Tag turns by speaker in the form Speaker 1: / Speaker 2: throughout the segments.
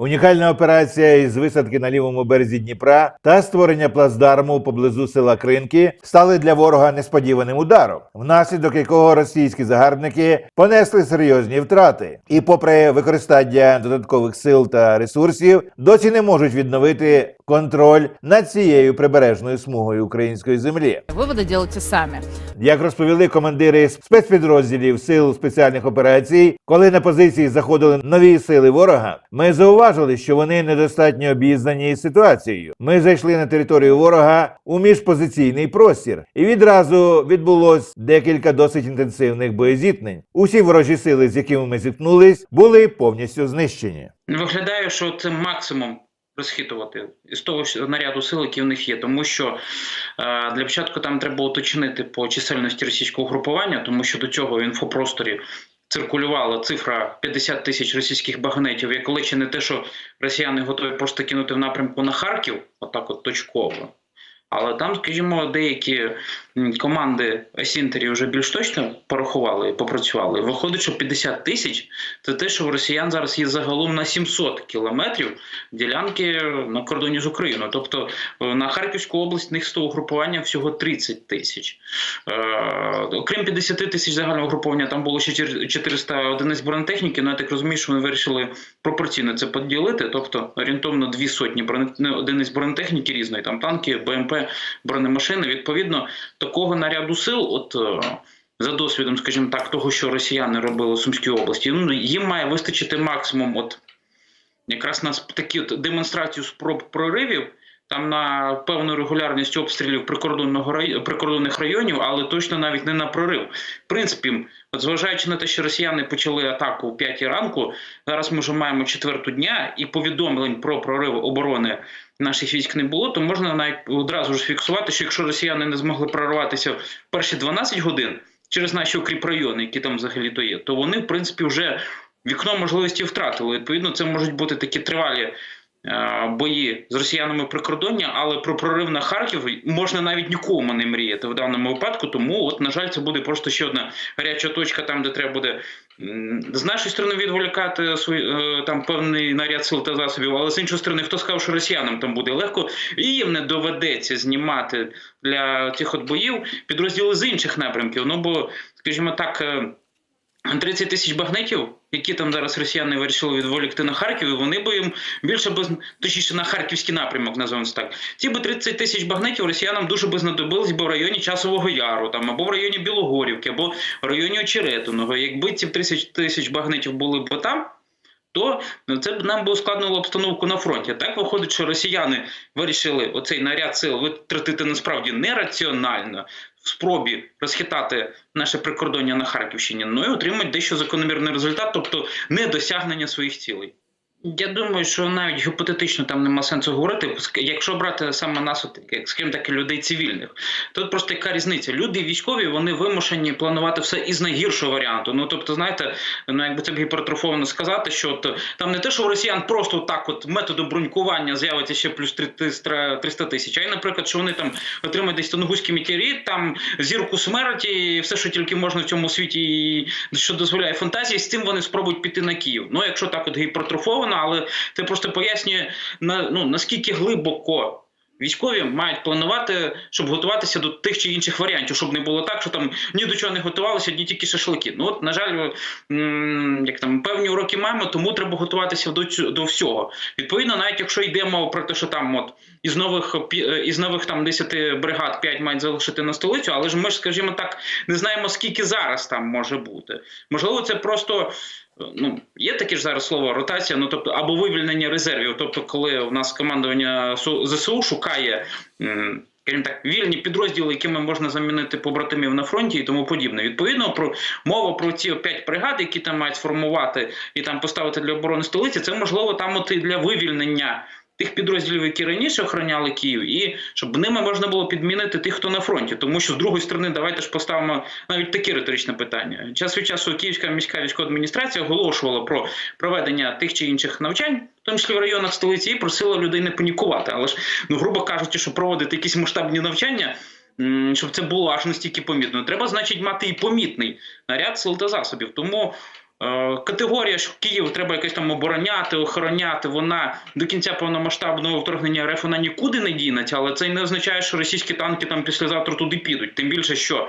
Speaker 1: Унікальна операція із висадки на лівому березі Дніпра та створення плацдарму поблизу села Кринки стали для ворога несподіваним ударом, внаслідок якого російські загарбники понесли серйозні втрати, і, попри використання додаткових сил та ресурсів, досі не можуть відновити контроль над цією прибережною смугою української землі.
Speaker 2: Выводы делайте сами.
Speaker 1: Як розповіли командири спецпідрозділів сил спеціальних операцій, коли на позиції заходили нові сили ворога, ми зауважили, що вони недостатньо обізнані із ситуацією. Ми зайшли на територію ворога у міжпозиційний простір, і відразу відбулось декілька досить інтенсивних боєзіткнень. Усі ворожі сили, з якими ми зіткнулись, були повністю знищені.
Speaker 3: Виглядає, що це максимум розхитувати із того наряду сил, які в них є, тому що е, для початку там треба уточнити по чисельності російського групування, тому що до цього в інфопросторі циркулювала цифра 50 тисяч російських багнетів. як коли не те, що росіяни готові просто кинути в напрямку на Харків, отак от точково. Але там, скажімо, деякі команди Асінтері вже більш точно порахували і попрацювали. Виходить, що 50 тисяч це те, що в росіян зараз є загалом на 700 кілометрів ділянки на кордоні з Україною. Тобто е, на Харківську область них з того групування всього 30 тисяч. Е, окрім 50 тисяч загального груповання, там було ще 400 одиниць бронетехніки. Ну я так розумію, що вони вирішили пропорційно це поділити. Тобто орієнтовно дві сотні броне- одиниць бронетехніки різної, там танки, БМП, бронемашини. Відповідно, такого наряду сил, от. е, За досвідом, скажімо так, того, що росіяни робили в Сумській області, ну їм має вистачити максимум, от якраз на такі от демонстрацію спроб проривів, там на певну регулярність обстрілів прикордонного рай... прикордонних районів, але точно навіть не на прорив. В принципі, от зважаючи на те, що росіяни почали атаку о 5 ранку, зараз ми вже маємо четверту дня, і повідомлень про прорив оборони наших військ не було, то можна навіть одразу ж фіксувати, що якщо росіяни не змогли прорватися в перші 12 годин через наші укріпрайони, які там взагалі то є, то вони, в принципі, вже вікно можливості втратили. Відповідно, це можуть бути такі тривалі бої з росіянами прикордоння, але про прорив на Харків можна навіть нікому не мріяти в даному випадку. Тому, от, на жаль, це буде просто ще одна гаряча точка, там, де треба буде з нашої сторони відволікати свій, е, там певний наряд сил та засобів, але з іншої сторони, хто сказав, що росіянам там буде легко, і їм не доведеться знімати для цих от боїв підрозділи з інших напрямків. Ну бо, скажімо так. е, 30 тисяч багнетів, які там зараз росіяни вирішили відволікти на Харків, і вони би їм більше би точніше на харківський напрямок, називаємо так. Ці би 30 тисяч багнетів росіянам дуже би знадобились би в районі Часового Яру, там або в районі Білогорівки, або в районі Очеретиного. Якби ці 30 тисяч багнетів були б там. То це б нам би ускладнило обстановку на фронті. Так виходить, що росіяни вирішили оцей наряд сил витратити насправді нераціонально в спробі розхитати наше прикордоння на Харківщині, ну і отримати дещо закономірний результат, тобто недосягнення своїх цілей. Я думаю, що навіть гіпотетично там нема сенсу говорити, якщо брати саме нас, от, як скажімо так, людей цивільних. Тут просто яка різниця. Люди військові вони вимушені планувати все із найгіршого варіанту. Ну тобто, знаєте, ну якби це б гіпертрофовано сказати, що от, там не те, що у росіян просто так, от методом бронькування з'явиться ще плюс 300 300 тисяч, а й, наприклад, що вони там отримають десь Тонгуський метеорит, там зірку смерті, і все, що тільки можна в цьому світі, і що дозволяє фантазії, з цим вони спробують піти на Київ. Ну, якщо так от гіпертрофовано, але це просто пояснює на ну наскільки глибоко. Військові мають планувати, щоб готуватися до тих чи інших варіантів, щоб не було так, що там ні до чого не готувалися, ні тільки шашлики. Ну от, на жаль, як там певні уроки маємо, тому треба готуватися до до всього. Відповідно, навіть якщо йде мова про те, що там от із нових е, із нових там 10 бригад 5 мають залишити на столицю, але ж ми ж, скажімо так, не знаємо скільки зараз там може бути. Можливо, це просто. Ну, є таке ж зараз слово ротація, ну тобто або вивільнення резервів. Тобто, коли у нас командування ЗСУ шукає, Крім так, вільні підрозділи, якими можна замінити побратимів на фронті і тому подібне. Відповідно, про мова про ці п'ять бригад, які там мають сформувати і там поставити для оборони столиці, це можливо там от і для вивільнення. Тих підрозділів, які раніше охороняли Київ, і щоб ними можна було підмінити тих, хто на фронті. Тому що з другої сторони, давайте ж поставимо навіть таке риторичне питання. Час від часу Київська міська військова адміністрація оголошувала про проведення тих чи інших навчань, в тому числі в районах столиці, і просила людей не панікувати. Але ж, ну грубо кажучи, що проводити якісь масштабні навчання. Щоб це було аж настільки помітно, треба, значить, мати і помітний наряд сил та засобів. Тому Категорія, що Київ треба якось там обороняти, охороняти, вона до кінця повномасштабного вторгнення РФ вона нікуди не дінеться, але це не означає, що російські танки там післязавтра туди підуть. Тим більше, що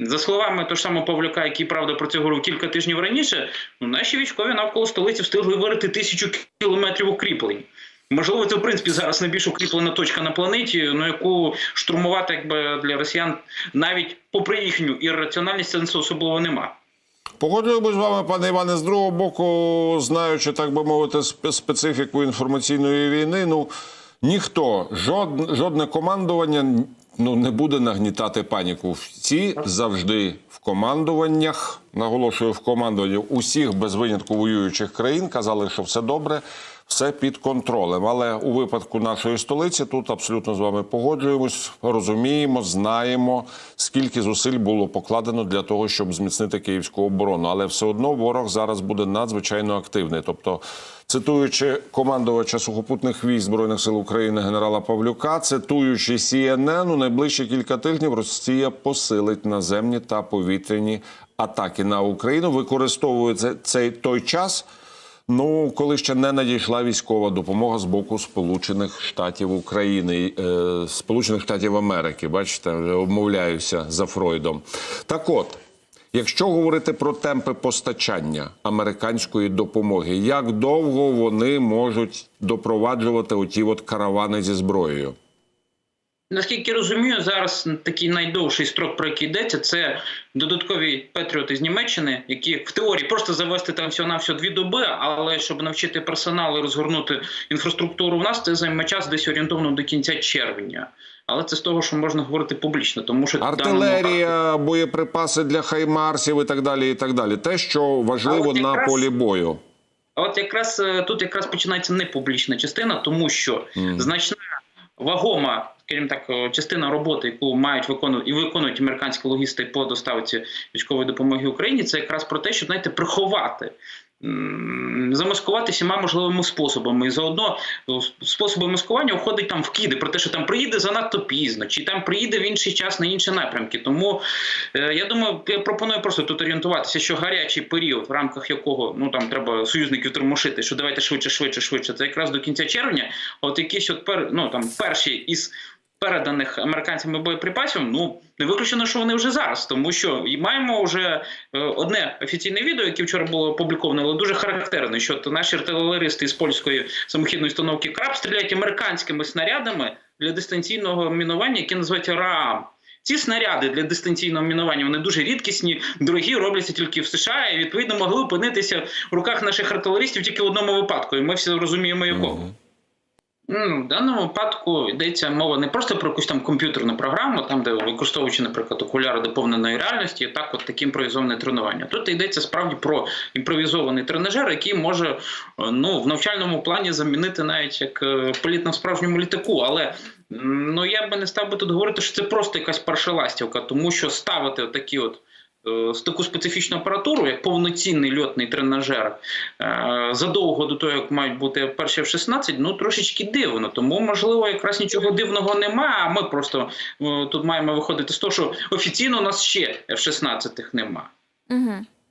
Speaker 3: за словами того ж самого Павлюка, який правда про це говорив кілька тижнів раніше, ну, наші військові навколо столиці встигли вирити тисячу кілометрів укріплень. Можливо, це в принципі зараз найбільш укріплена точка на планеті, ну яку штурмувати якби для росіян навіть попри їхню ірраціональність сенсу особливо нема.
Speaker 2: Погоджуємось з вами, пане Іване. З другого боку, знаючи, так би мовити, спе- специфіку інформаційної війни, ну ніхто, жодне, жодне командування ну, не буде нагнітати паніку. Всі завжди в командуваннях, наголошую, в командуванні усіх без винятку воюючих країн казали, що все добре. Все під контролем, але у випадку нашої столиці тут абсолютно з вами погоджуємось, розуміємо, знаємо, скільки зусиль було покладено для того, щоб зміцнити київську оборону. Але все одно ворог зараз буде надзвичайно активний. Тобто, цитуючи командувача сухопутних військ збройних сил України генерала Павлюка, цитуючи CNN, у найближчі кілька тижнів Росія посилить наземні та повітряні атаки на Україну, використовує цей той час. Ну, коли ще не надійшла військова допомога з боку Сполучених Штатів України, е, Сполучених Штатів Америки, бачите, обмовляюся за Фройдом. Так от, якщо говорити про темпи постачання американської допомоги, як довго вони можуть допроваджувати оті от каравани зі зброєю?
Speaker 3: Наскільки розумію, зараз такий найдовший строк, про який йдеться, це додаткові патріоти з Німеччини, які в теорії просто завести там всього на дві доби, але щоб навчити персонал і розгорнути інфраструктуру в нас, це займе час десь орієнтовно до кінця червня. Але це з того, що можна говорити публічно, тому що в даному
Speaker 2: Артилерія, боєприпаси для хаймарсів і так далі. І так далі. Те, що важливо
Speaker 3: от
Speaker 2: на полі бою.
Speaker 3: А от якраз е, тут якраз починається непублічна частина, тому що
Speaker 2: Мгм.
Speaker 3: значна вагома, скажімо так, е, частина роботи, яку мають виконувати і виконують американські логісти по доставці військової допомоги Україні, це якраз про те, щоб знаєте, приховати. Замаскувати всіма можливими способами, і заодно е, способи маскування входить там вкиди про те, що там приїде занадто пізно, чи там приїде в інший час на інші напрямки. Тому е, я думаю, я пропоную просто тут орієнтуватися, що гарячий період, в рамках якого ну там треба союзників тормошити, що давайте швидше, швидше, швидше. Це якраз до кінця червня. От якісь от пер, ну там перші із переданих американцями боєприпасів, ну не виключено, що вони вже зараз, тому що маємо вже е, одне офіційне відео, яке вчора було опубліковано, але дуже характерне, що то наші артилеристи з польської самохідної установки КРАП стріляють американськими снарядами для дистанційного мінування, яке називається РААМ. Ці снаряди для дистанційного мінування вони дуже рідкісні, дорогі, робляться тільки в США, і відповідно могли опинитися в руках наших артилеристів тільки в одному випадку. І ми всі розуміємо якого. Ну, в даному випадку йдеться мова не просто про якусь там комп'ютерну програму, там де використовуючи, наприклад, окуляри доповненої реальності, так от таке імпровізоване тренування. Тут йдеться справді про імпровізований тренажер, який може е, ну в навчальному плані замінити навіть як е, політ на справжньому літаку. Але ну я би не став би тут говорити, що це просто якась паршеластівка, тому що ставити такі от. Е, З таку специфічну апаратуру, як повноцінний льотний тренажер, е, задовго до того, як мають бути перші в 16, ну трошечки дивно. Тому, можливо, якраз нічого дивного немає. А ми просто е, тут маємо виходити з того, що офіційно у нас ще F-16 нема.
Speaker 4: Угу.